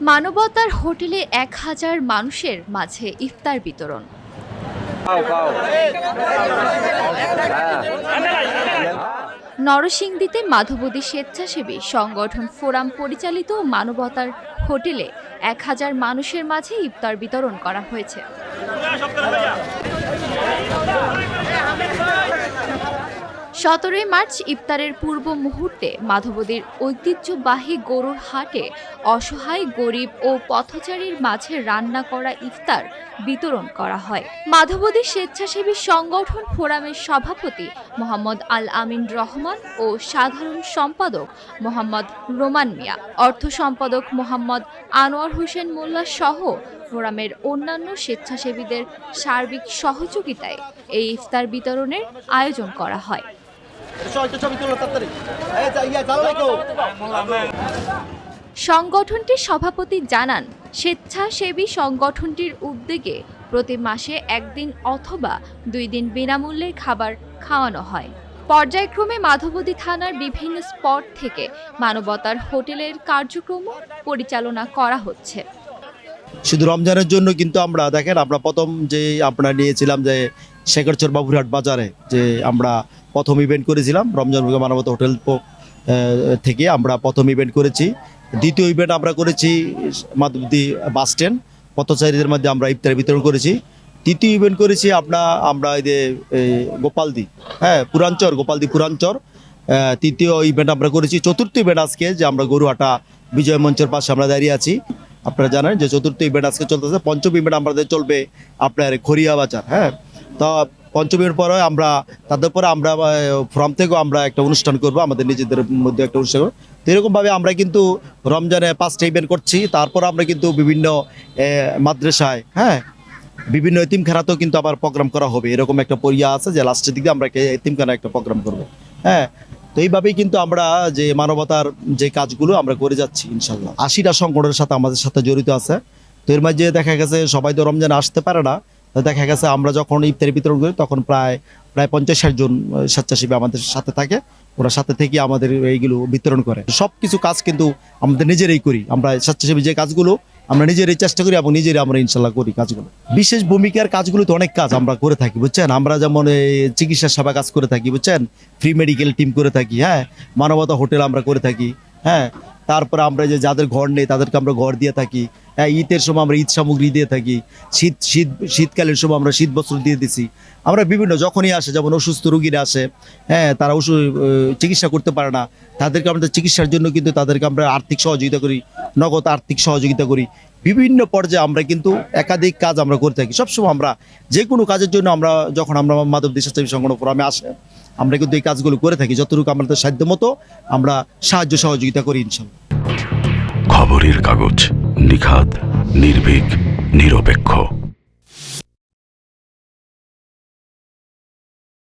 মানবতার হোটেলে এক হাজার মানুষের মাঝে ইফতার বিতরণ। নরসিংদীতে মাধবদী স্বেচ্ছাসেবী সংগঠন ফোরাম পরিচালিত মানবতার হোটেলে এক হাজার মানুষের মাঝে ইফতার বিতরণ করা হয়েছে। সতেরোই মার্চ ইফতারের পূর্ব মুহূর্তে মাধবদীর ঐতিহ্যবাহী গরুর হাটে অসহায় গরিব ও পথচারীর মাঝে রান্না করা ইফতার বিতরণ করা হয়। মাধবদী স্বেচ্ছাসেবী সংগঠন ফোরামের সভাপতি মোহাম্মদ আল আমিন রহমান ও সাধারণ সম্পাদক মোহাম্মদ রোমান মিয়া। অর্থ সম্পাদক মোহাম্মদ আনোয়ার হোসেন মোল্লা সহ ফোরামের অন্যান্য স্বেচ্ছাসেবীদের সার্বিক সহযোগিতায় এই ইফতার বিতরণের আয়োজন করা হয়। সংগঠনটির সভাপতি জানান স্বেচ্ছাসেবী সংগঠনটির উদ্যোগে প্রতি মাসে একদিন অথবা দুই দিন বিনামূল্যে খাবার খাওয়ানো হয়। পর্যায়ক্রমে মাধবদী থানার বিভিন্ন স্পট থেকে মানবতার হোটেলের কার্যক্রম পরিচালনা করা হচ্ছে। শুধু রমজানের জন্য কিন্তু আমরা দেখেন আমরা প্রথম যে আমরা নিয়েছিলাম যে শেখরচর বাবুরহাট বাজারে যে আমরা প্রথম ইভেন্ট করেছিলাম, রমজান মুখে মানবতা হোটেল থেকে আমরা প্রথম ইভেন্ট করেছি। দ্বিতীয় ইভেন্ট আমরা করেছি মাধবদী বাস স্ট্যান্ড পথচারীদের মধ্যে আমরা ইফতার বিতরণ করেছি। তৃতীয় ইভেন্ট করেছি আমরা আমরা এই যে গোপালদি হ্যাঁ পুরাঞ্চর গোপালদি পুরাঞ্চর তৃতীয় ইভেন্ট আমরা করেছি। চতুর্থ ইভেন্ট আজকে যে আমরা গরুহাটা বিজয় মঞ্চের পাশে আমরা দাঁড়িয়ে আছি। আপনারা জানেন যে চতুর্থ ইভেন্ট আজকে চলতেছে, পঞ্চম ইভেন্ট আমাদের চলবে আপনার খরিয়া বাজার হ্যাঁ। তো পঞ্চম ইভেন্ট পরে আমরা, তাদের পরে আমরা ফ্রম থেকেও আমরা একটা অনুষ্ঠান করব, আমাদের নিজেদের মধ্যে একটা অনুষ্ঠান তো এরকমভাবে আমরা কিন্তু রমজানে পাঁচটা ইভেন্ট করছি, তারপর আমরা কিন্তু বিভিন্ন মাদ্রাসায় হ্যাঁ বিভিন্ন এতিমখানাতেও কিন্তু আবার প্রোগ্রাম করা হবে। এরকম একটা পরিয়া আছে যে লাস্টের দিকে আমরা এতিমখানা একটা প্রোগ্রাম করব হ্যাঁ। তো এইভাবেই কিন্তু আমরা যে মানবতার যে কাজগুলো আমরা করে যাচ্ছি ইনশাল্লাহ আশিটা সংগঠনের সাথে আমাদের সাথে জড়িত আছে। তো এর মাঝে দেখা গেছে সবাই তো রমজানে আসতে পারে না। দেখা গেছে আমরা যখন ইফতারি বিতরণ করি, তখন প্রায় প্রায় পঞ্চাশ ষাট জন স্বেচ্ছাসেবী আমাদের সাথে থাকে। ওরা সাথে থেকে আমাদের এইগুলো বিতরণ করে। সব কিছু কাজ কিন্তু আমাদের নিজেরাই করি। আমরা স্বেচ্ছাসেবী যে কাজগুলো, আমরা নিজেরাই চেষ্টা করি এবং নিজেরাই আমরা ইনশাল্লাহ করি কাজগুলো। বিশেষ ভূমিকার কাজগুলো তো অনেক কাজ আমরা করে থাকি, বুঝছেন? আমরা যেমন চিকিৎসা সেবা কাজ করে থাকি, বুঝছেন? ফ্রি মেডিকেল টিম করে থাকি হ্যাঁ? মানবতা হোটেল আমরা করে থাকি হ্যাঁ? তারপরে আমরা যে যাদের ঘর নেই, তাদেরকে আমরা ঘর দিয়ে থাকি। হ্যাঁ ঈদের সময় আমরা ঈদ সামগ্রী দিয়ে থাকি। শীত শীত শীতকালীন সময় আমরা শীত বস্ত্র দিয়ে দিছি। আমরা বিভিন্ন যখনই আসে, যেমন অসুস্থ রুগীরা আসে হ্যাঁ তারা ওষুধ চিকিৎসা করতে পারে না। তাদেরকে আমরা চিকিৎসার জন্য কিন্তু তাদেরকে আমরা আর্থিক সহযোগিতা করি, নগদ আর্থিক সহযোগিতা করি। বিভিন্ন পর্যায়ে আমরা কিন্তু একাধিক কাজ আমরা করে থাকি। সবসময় আমরা যে কোনো কাজের জন্য আমরা, যখন আমরা মাধব দেশাচারী সংগঠন ফোরামে আসে আমরা কিন্তু এই কাজগুলো করে থাকি, যতটুকু আমাদের সাধ্য মতো আমরা সাহায্য সহযোগিতা করি ইনশাল্লাহ। খবরের কাগজ নিখাত নির্ভীক, নিরপেক্ষ।